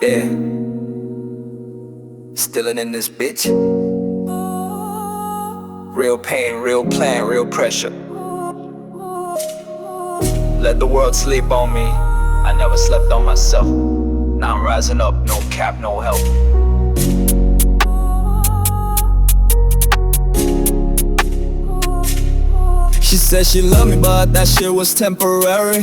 Yeah. Stealing in this bitch. Real pain, real plan, real pressure. Let the world sleep on me. I never slept on myself. Now I'm rising up, no cap, no help. She said she loved me, but that shit was temporary.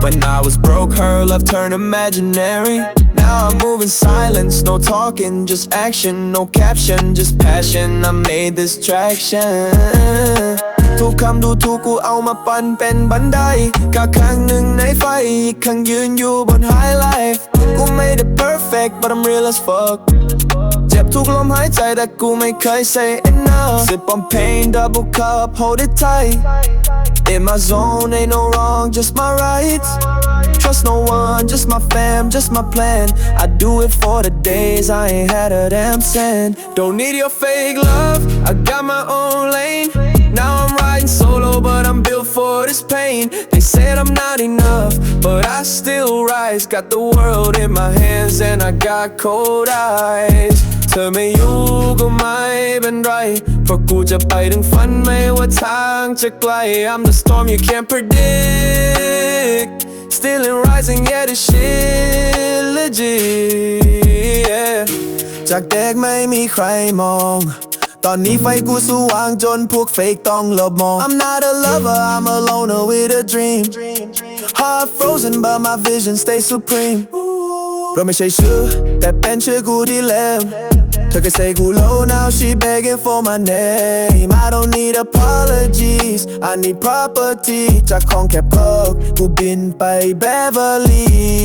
When I was broke, her love turned imaginary. Now I'm moving silence, no talking, just action, no caption, just passion. I made this traction. ทุกคำดูถูกกูเอามาปั่นเป็นบันไดกับข้างหนึ่งในไฟอีกข้างยืนอยู่บน high life กูไม่ได้ perfect but I'm real as fuck เจ็บทุกลมหายใจแต่กูไม่เคย say enough Sip on pain double cup hold it tight In my zone ain't no wrong just my rights Trust no one just my fam just my plan I do it for the days I ain't had a damn cent Don't need your fake love I got my own lane Now I'm riding solo but I'm built for this pain They said I'm not enough but I still rise Got the world in my hands and I got cold eyes เธอไม่อยู่ก็ไม่เป็นไร เพราะกูจะไปถึงฝันไม่ว่าทางจะไกล I'm the storm you can't predict Still and rising yeah this shit legit yeah จากเด็กไม่มีใครมอง ตอนนี้ไฟกูสว่างจนพวกเฟกต้องหลบมอง I'm not a lover I'm a loner with a dream Heart frozen but my vision stays supreme เราไม่ใช่ชื่อ แต่เป็นชื่อกูที่เลว เธอเคย say กู low now she begging for my name I don't need apologies I need property จากของแคบเพิกกูบินไป Beverly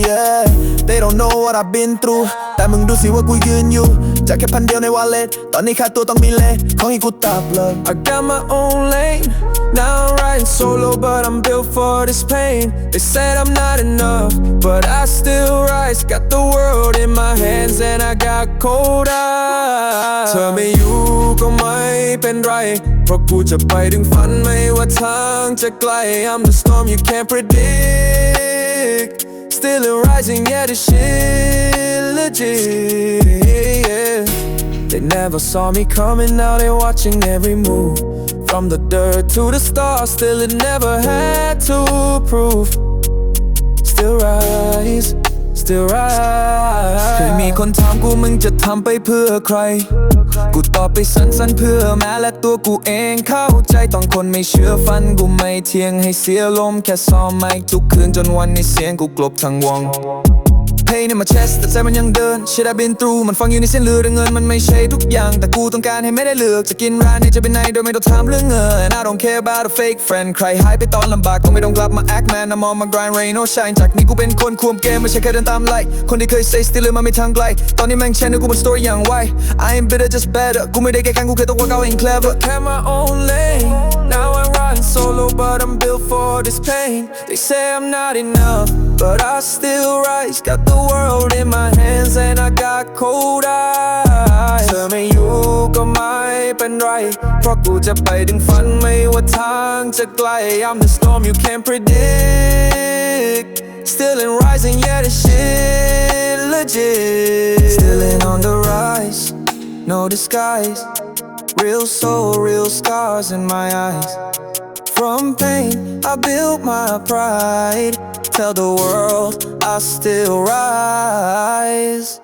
yeah They don't know what I've been through แต่มึงดูสิว่ากูยืนอยู่ จากแค่พันเดียวใน wallet ตอนนี้ค่าตัวต้องมีเลของอีกกูตับเลย I got my own lane Now I'm riding solo but I'm built for this pain They said I'm not enough but I still rise Got the world in my hands and I got cold eyes เธอไม่อยู่ก็ไม่เป็นไร เพราะกูจะไปถึงฝันไม่ว่าทางจะไกล I'm the storm you can't predict Still and rising, yeah, this shit legit, yeah. They never saw me coming, now they watching every move. From the dirt to the stars, still it never had to prove. Still rise, Still right เคยมีคนถามกูมึงจะทำไปเพื่อใคร กูตอบไปสั้นๆเพื่อแม้และตัวกูเองเข้าใจต้องคนไม่เชื่อฟันกูไม่เทียงให้เสียลมแค่ซ้อมไม่ทุกคืนจนวันนี้เสียงกูกลบทั้งวง Pain in my chest แต่ใจมันยังเดิน Shit I've been through มันฟังอยู่ในเส้นเลือดเงินมันไม่ใช่ทุกอย่าง แต่กูต้องการให้ไม่ได้เลือก จะกินร้านนี้จะเป็นไหนโดยไม่ต้องถามเรื่องเงิน I don't care about a fake friend ใครหายไปตอนลำบากก็ไม่ต้องกลับมา act man I'm on my grind rain no shine จากนี้กูเป็นคนควมเกมไม่ใช่แค่เดินตามไลค์คนที่เคย say still มาไม่ทางไกล ตอนนี้แม่งแชร์ในกูบน story อย่างไว I ain't bitter just better กูไม่ได้แก้กันกูแค่ต้อง work out ain't clever Have my own lane Now I'm riding solo but I'm built for this pain They say I'm not enough but I still rise Got the world in my hands and I got cold eyes เธอไม่อยู่ก็ไม่เป็นไร เพราะกูจะไปถึงฝันไม่ว่าทางจะไกล I'm the storm you can't predict Still and rising yeah this shit legit Still and on the rise No disguise Real soul, real scars in my eyes From pain, I built my pride. Tell the world I still rise